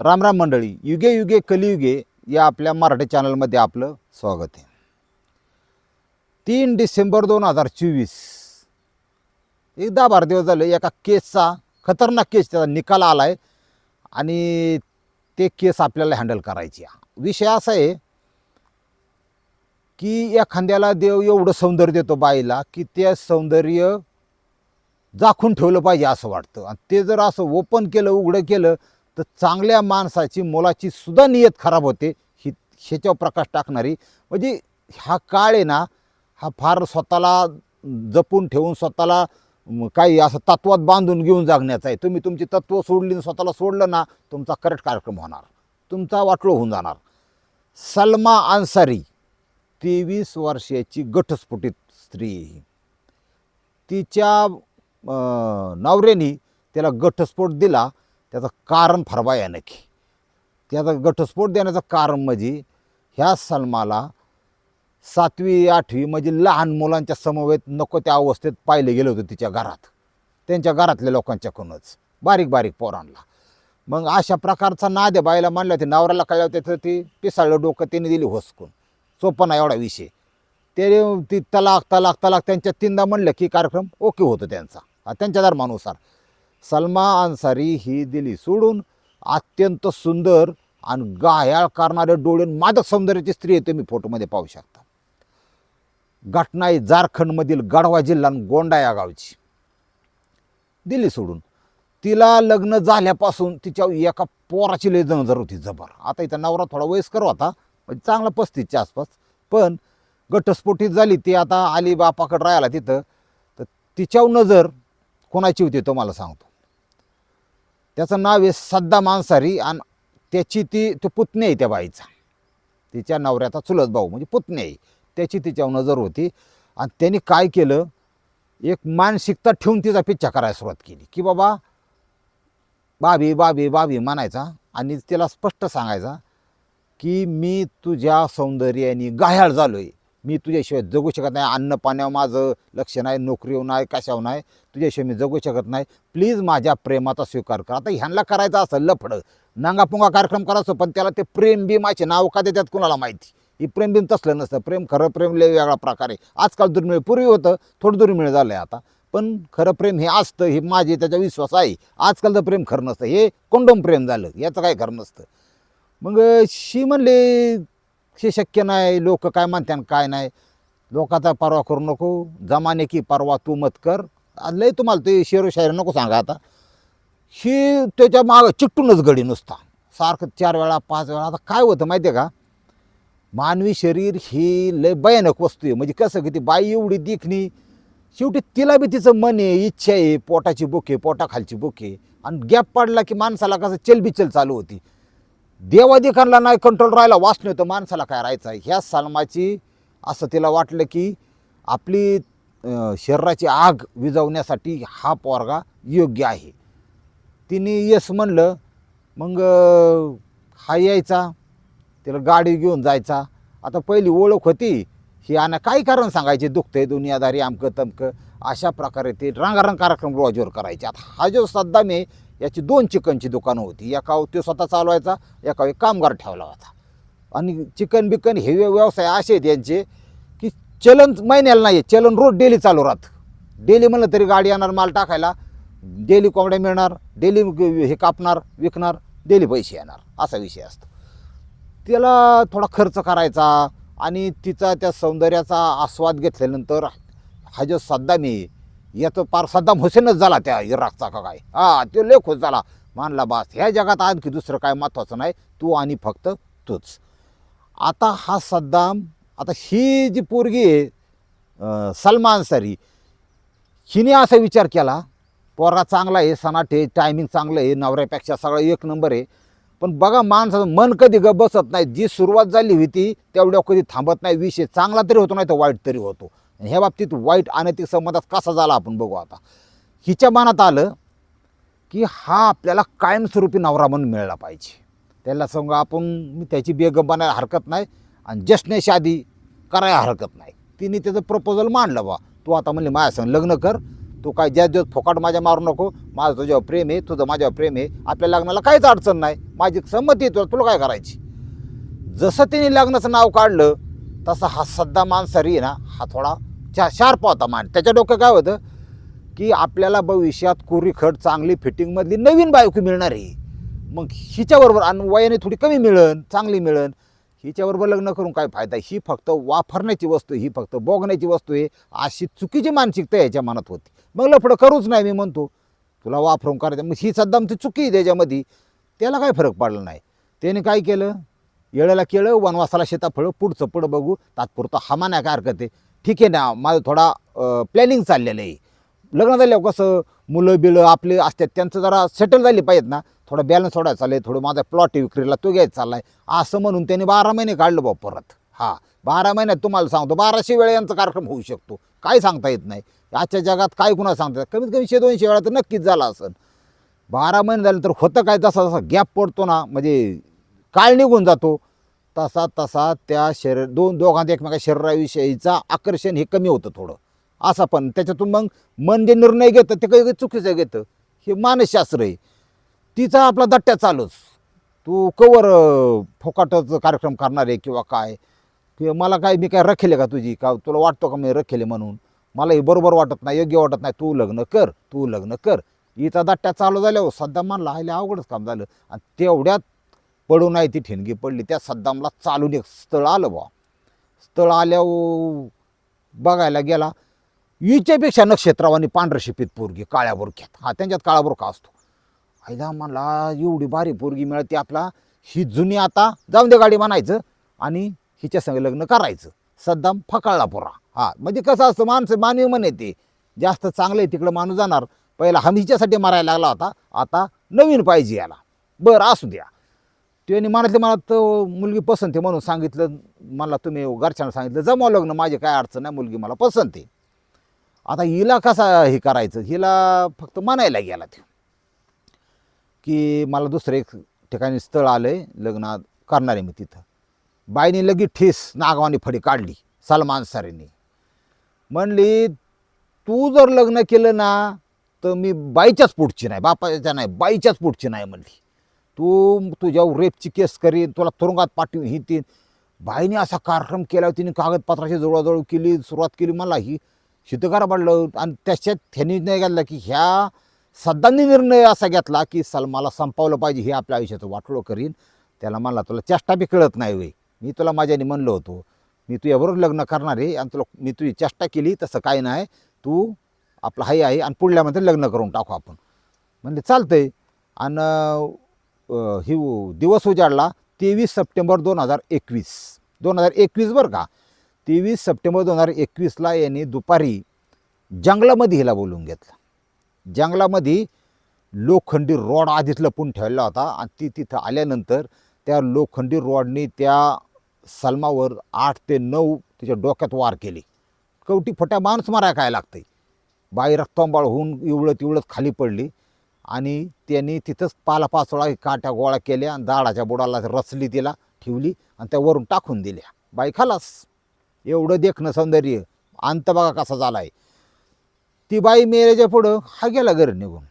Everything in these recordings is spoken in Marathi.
रामराम मंडळी युगे युगे कलियुगे या आपल्या मराठी चॅनलमध्ये आपलं स्वागत आहे. तीन डिसेंबर दोन हजार चोवीस एकदा बारा दिवस झाले एका केसचा खतरनाक केस त्याचा निकाल आला आहे आणि ते केस आपल्याला हँडल करायची विषय असा आहे की एखाद्याला देव एवढं सौंदर्य देतो बाईला की ते सौंदर्य झाकून ठेवलं पाहिजे असं वाटतं. आणि ते जर असं ओपन केलं उघडं केलं तर चांगल्या माणसाची मुलाची सुद्धा नियत खराब होते ही ह्याच्यावर प्रकाश टाकणारी. म्हणजे हा काळ आहे ना हा फार स्वतःला जपून ठेवून स्वतःला काही असं तत्वात बांधून घेऊन जागण्याचं आहे. तुम्ही तुमची तत्व सोडली आणि स्वतःला सोडलं ना तुमचा करेक्ट कार्यक्रम होणार. तुमचा वाटलो होऊन जाणार. सलमा अन्सारी तेवीस वर्षाची घटस्फोटित स्त्री आहे. ही. तिच्या अं, नवऱ्याने त्याला गटस्फोट दिला. त्याचं कारण फार भयानक त्याचा घटस्फोट देण्याचं कारण म्हणजे ह्या सलमाला सातवी आठवी म्हणजे लहान मुलांच्या समवेत नको त्या अवस्थेत पाहिलं गेलं होतं तिच्या घरात. त्यांच्या घरातल्या लोकांच्याकडूनच. बारीक बारीक पोरांना. मग अशा प्रकारचा नाद्या बाईला मानल्या होते. नवऱ्याला कळलं होतं तर ती पिसाळलं डोकं त्याने दिली होसकून. सोपं नाही एवढा विषय. ते ती तलाक तलाक तलाक त्यांच्या तीनदा म्हणलं की कार्यक्रम ओके होतो त्यांचा. त्यांच्या धर्मानुसार सलमा अन्सारी ही दिली सोडून. अत्यंत सुंदर आणि गायाळ करणारे डोळे मादक सौंदर्याची स्त्री आहे तुम्ही फोटोमध्ये पाहू शकता. घटना आहे झारखंडमधील गढवा जिल्हा गोंडा या गावची. दिली सोडून. तिला लग्न झाल्यापासून तिच्या एका पोराची लय जणजर होती जबर. आता इथं नवरा थोडा वयस्कर होता म्हणजे चांगला पस्तीसच्या आसपास. पण घटस्फोटीत झाली ती आता आली बापाकडे राहायला तिथं. तर तिच्यावर नजर कोणाची होती तो मला सांगतो. त्याचं नाव आहे सद्दा मांसारी आणि त्याची ती तो पुतणी आहे त्या बाईचा. तिच्या नवऱ्याचा चुलत भाऊ म्हणजे पुतणी आहे. त्याची तिच्यावर नजर होती. आणि त्यांनी काय केलं? एक मानसिकता ठेवून तिचा पिच्छा करायला सुरुवात केली. की बाबा बाबी बाबी बाबी म्हणायचा आणि तिला स्पष्ट सांगायचा की मी तुझ्या सौंदर्याने गायाळ झालो आहे मी तुझ्याशिवाय जगू शकत नाही. अन्न पाण्यावर माझं लक्ष नाही नोकरीवर नाही कशावर नाही. तुझ्याशिवाय मी जगू शकत नाही. प्लीज माझ्या प्रेमाचा स्वीकार कर. आता ह्यांना करायचं असं लफडं. नांगापुंगा कार्यक्रम करायचो पण त्याला ते प्रेम बी माझे नाव का देतात कुणाला माहिती? ही प्रेम बिम तसलं नसतं. प्रेम खरं प्रेम लय वेगळा प्रकार आहे. आजकाल दुर्मिळ पूर्वी होतं थोडं दुर्मिळ झालं आहे आता. पण खरं प्रेम हे असतं हे माझे त्याचा विश्वास आहे. आजकालचं प्रेम खरं नसतं. हे कोंडोम प्रेम झालं. याचं काय खरं नसतं. मग शी म्हणले हे शक्य नाही लोक काय म्हणते आणि काय नाही. लोकाचा परवा करू नको जमाने की परवा तू मत कर. लय तुम्हाला ते शेरो शायर नको सांगा आता. ही त्याच्या मागं चिट्टूनच गडी नुसता. सारखं चार वेळा पाच वेळा आता काय होतं माहिती आहे का? मानवी शरीर ही लय भयानक वस्तू आहे. म्हणजे कसं की ती बाई एवढी दिखणी शेवटी तिला बी तिचं मन आहे इच्छा आहे पोटाची बुक आहे पोटाखालची बुक आहे. आणि गॅप पडला की माणसाला कसं चलबिचल चालू होती. देवाधिकांना नाही कंट्रोल राहायला वाचणं तर माणसाला काय राहायचं आहे? ह्या सलमाची असं तिला वाटलं की आपली शरीराची आग विझवण्यासाठी हा पोरगा योग्य आहे. तिने यस म्हणलं मग हा यायचा तिला गाडी घेऊन जायचा. आता पहिली ओळख होती. ही आणि काय कारण सांगायचे? दुखतंय दुनियादारी अमकं तमकं. अशा प्रकारे ते रंगारंग कार्यक्रम रोजवर करायचे. आता हा जो सद्दाम आहे याची दोन चिकनची दुकानं होती. एका हो- तो स्वतः चालवायचा एका एक कामगार ठेवला होता. आणि चिकन बिकन हे व्यवसाय असे आहेत यांचे की चलन महिन्याला नाही चलन रोज डेली चालू राहतं. डेली म्हणलं तरी गाडी येणार माल टाकायला डेली कोंबड्या मिळणार डेली हे कापणार विकणार डेली पैसे येणार असा विषय असतो. त्याला थोडा खर्च करायचा आणि तिचा त्या सौंदर्याचा आस्वाद घेतल्यानंतर हा जो सद्दाम आहे याचं पार सद्दाम हुसेनच झाला त्या इराकचा का काय? हा तो लय खुश झाला. मानला बास ह्या जगात आणखी दुसरं काय महत्त्वाचं नाही तू आणि फक्त तूच. आता हा सद्दाम आता ही जी पोरगी आहे सलमान सरी हिने असा विचार केला पोरगा चांगला आहे सनाट आहे टायमिंग चांगलं आहे नवऱ्यापेक्षा सगळं एक नंबर आहे. पण बघा माणसाचं मन कधी ग बसत नाही जी सुरुवात झाली होती तेवढ्या कधी थांबत नाही विषय चांगला तरी होतो नाही तर वाईट तरी होतो. आणि ह्या बाबतीत वाईट अनैतिक संबंधात कसा झाला आपण बघू आता. हिच्या मनात आलं की हा आपल्याला कायमस्वरूपी नवरा म्हणून मिळाला पाहिजे. त्याला सांगा आपण मी त्याची बेगम बनायला हरकत नाही आणि जश्न शादी करायला हरकत नाही. तिने त्याचं प्रपोजल मांडलं बा. तू आता म्हणले माझ्या संग लग्न कर. तू काय ज्या दिवस फोकाट माझ्या मारू नको माझं तुझ्यावर प्रेम आहे तुझं माझ्यावर प्रेम आहे आपल्या लग्नाला काहीच अडचण नाही माझी संमती आहे तुला तुला काय करायची? जसं तिने लग्नाचं नाव काढलं तसा हा सद्दा मानसरी आहे ना हा थोडा शा शार्प होता मान त्याच्या डोक्यात काय होतं? की आपल्याला भविष्यात कोरी खड चांगली फिटिंगमधली नवीन बायको मिळणार आहे. मग हिच्याबरोबर आणि वयाने थोडी कमी मिळन चांगली मिळन. हिच्याबरोबर लग्न करून काय फायदा ही फक्त वापरण्याची वस्तू ही फक्त बोगण्याची वस्तू आहे. अशी चुकीची मानसिकता याच्या मनात होती. मग लफडं करूच नाही मी म्हणतो. तुला वापरून करायचं. मग ही सद्दा आमची चुकी आहे त्याच्यामध्ये. त्याला काय फरक पडला नाही. त्याने काय केलं? येळेला केळं वनवासाला शेताफळं पुढचं पुढं बघू. तात्पुरतं हमा नाही काय हरकत आहे. ठीक आहे ना माझं थोडा प्लॅनिंग चाललेलं आहे. लग्न झाल्यावर कसं मुलं बिलं आपले असतात त्यांचं जरा सेटल झाली पाहिजेत ना. थोडा बॅलन्स सोडायचा आहे थोडं माझा प्लॉट विक्रीला तो घ्यायचा चाललाय. असं म्हणून त्यांनी बारा महिने काढलं बा परत. हा बारा महिन्यात तुम्हाला सांगतो बाराशे वेळा यांचा कार्यक्रम होऊ शकतो. काय सांगता येत नाही. आजच्या जगात काय कुणा सांगतात कमीत कमी शे दोनशे वेळा तर नक्कीच झाला असेल. बारा महिने झाल्यानंतर होतं काय जसा जसा गॅप पडतो ना म्हणजे काळ निघून जातो. तसा तसा त्या शरीर दोन दोघांत एकमेका शरीराविषयीचा आकर्षण हे कमी होतं थोडं. असं पण. त्याच्यातून मग मन जे निर्णय घेतं ते काही चुकीचं घेतं. हे मानसशास्त्र आहे. तिचा आपला दट्ट्या चालूच. तू कवर अं, फोकाटच कार्यक्रम करणार आहे किंवा काय? किंवा मला काय मी काय रखेले का तुझी? का तुला वाटतो का मी रखेले म्हणून? मला हे बरोबर वाटत नाही योग्य वाटत नाही. तू लग्न कर तू लग्न कर. हिचा दट्ट्या चालू झाल्यावर सध्या मानला हायले अवघडच काम झालं. आणि तेवढ्यात पडून आहे ती ठिणगी पडली. त्या सद्दामला चालून एक स्थळ आलं बा स्थळ आल्यावर बघायला गेला हिच्यापेक्षा नक्षत्रावानी पांढरं शिपीत पोरगी काळ्या बुरख्यात. हा त्यांच्यात काळा बुरखा असतो. आयला मला एवढी भारी पोरगी मिळते आपला. ही जुनी आता जाऊन दे गाडी म्हणायचं आणि हिच्या संग लग्न करायचं. सद्दाम फकाळला पोरा. हा म्हणजे कसं असतं माणसं मानवी म्हणे ते जास्त चांगलं आहे तिकडं माणूस जाणार. पहिला हम हिच्यासाठी मारायला लागला होता. आता नवीन पाहिजे याला. बरं असू द्या. त्याने मनातले मला तर मुलगी पसंत आहे म्हणून सांगितलं. मला तुम्ही घरच्यांना सांगितलं जमाव लग्न माझी काय अडचण नाही मुलगी मला पसंत आहे. आता हिला कसा हे करायचं? हिला फक्त म्हणायला गेला ते की मला दुसरं एक ठिकाणी स्थळ आलं आहे लग्न करणार आहे मी तिथं. बाईने लगेच ठेस नागवानी फडी काढली सलमान सरेंनी. म्हणली तू जर लग्न केलं ना तर मी बाईच्याच पुढची नाही बापाच्या नाही बाईच्याच पुढची नाही म्हणली. तू तुझ्यावर रेपची केस करीन तुला तुरुंगात पाठवी ही ती बाईने असा कार्यक्रम केला तिने कागदपत्राची जुळवाजुळव केली सुरुवात केली मला ही शितकारा पडलं आणि त्याच्यात त्यांनी निर्णय घेतला की ह्या सद्दांनी निर्णय असा घेतला की सलमाला संपवलं पाहिजे हे आपल्या आयुष्याचं वाटोळं करीन. त्याला मला तुला चेष्टा बी कळत नाही वे मी तुला माझ्याने म्हणलं होतो. मी तुझ्याबरोबर लग्न करणार आहे आणि तुला मी तुझी चेष्टा केली तसं काही नाही. तू आपलं हाय आहे आणि पुढल्यामध्ये लग्न करून टाकू आपण. म्हणजे चालतंय. आणि ही दिवस उजाडला तेवीस सप्टेंबर दोन हजार एकवीस. दोन हजार एकवीस बरं का? तेवीस सप्टेंबर दोन हजार एकवीसला यांनी दुपारी जंगलामध्ये हिला बोलवून घेतलं. जंगलामध्ये लोखंडी रॉड आधीच लपून ठेवला होता आणि ती तिथं आल्यानंतर त्या लोखंडी रॉडनी त्या सलमावर आठ ते नऊ तिच्या डोक्यात वार केले. कवटी फट्या माणूस मारा काय लागते बाई रक्तांबाळ होऊन इवळत इवळत खाली पडली. आणि त्यांनी तिथंच पालापाचोळा काट्या गोळा केल्या आणि दाडाच्या बुडाला रचली तिला ठेवली आणि त्या वरून टाकून दिल्या. बाई खालास एवढं देखणं सौंदर्य अंत बघा कसा झाला आहे ती बाई मेरेच्या पुढं हा गेला घर निघून.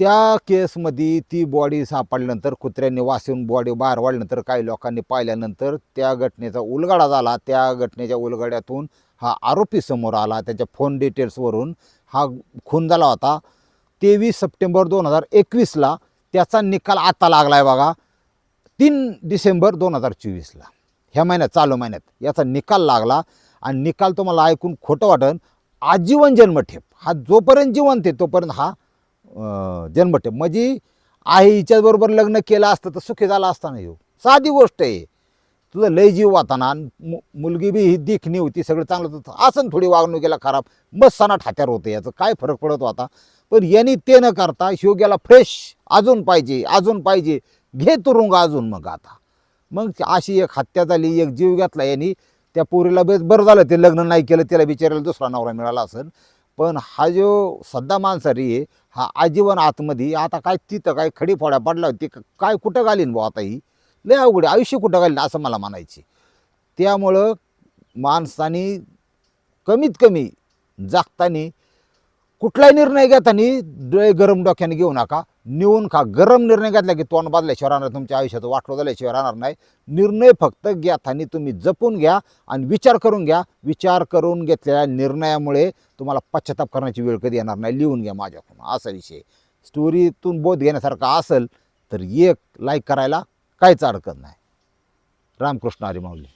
त्या केसमध्ये ती बॉडी सापडल्यानंतर कुत्र्यांनी वाचून बॉडी बाहेर वाढल्यानंतर काही लोकांनी पाहिल्यानंतर त्या घटनेचा उलगडा झाला. त्या घटनेच्या उलगड्यातून हा आरोपी समोर आला. त्याच्या फोन डिटेल्सवरून हा खून झाला होता. तेवीस सप्टेंबर दोन हजार एकवीसला त्याचा निकाल आता लागला आहे बघा. तीन डिसेंबर दोन हजार चोवीसला. ह्या महिन्यात चालू महिन्यात याचा निकाल लागला आणि निकाल तुम्हाला ऐकून खोटं वाटन आजीवन जन्मठेप. हा जोपर्यंत जिवंत आहे तोपर्यंत हा जन्मठेप. म्हणजे आई हिच्याबरोबर लग्न केलं असतं तर सुखी झाला असता नाही हो. साधी गोष्ट आहे. तुझं लय जीव वाताना मु- मुलगी बी ही देखणी होती सगळं चांगलं होतं. असं थोडी वागणुकीला खराब मस्त सनाट ठात्यार होते याचं. काय फरक पडत होता? पण यांनी ते न करता शिवग्याला फ्रेश अजून पाहिजे अजून पाहिजे. घे तुरुंग अजून मग आता. मग अशी एक हत्या झाली एक जीव घेतला यांनी. त्या पोरीला बेस बरं झालं ते लग्न नाही केलं त्याला बिचारायला दुसरा नवरा मिळाला असेल पण हा जो सध्या माणसारी आहे हा आजीवन आतमध्ये आता काय तिथं काय खडी फोड्या पडला होती काय कुठं घालीन बुवा आता ही? लय अवघड आहे. आयुष्य कुठं घालीन असं मला म्हणायचे त्यामुळं माणसाने कमीत कमी जागताना कुठलाही निर्णय घेताना डोळे गरम डोक्याने घेऊ नका. नेऊन खा. गरम निर्णय घेतला की तोंड बदल्याशिवाय राहणार तुमच्या आयुष्यात वाटलो झाल्याशिवाय राहणार नाही. निर्णय फक्त घेताना तुम्ही जपून घ्या आणि विचार करून घ्या. विचार करून घेतलेल्या निर्णयामुळे तुम्हाला पश्चाताप करण्याची वेळ कधी येणार नाही. लिहून घ्या माझ्याकडून. असा विषय. स्टोरीतून बोध घेण्यासारखा असेल तर एक लाईक करायला काहीच अडकत नाही. रामकृष्ण हरी माऊली.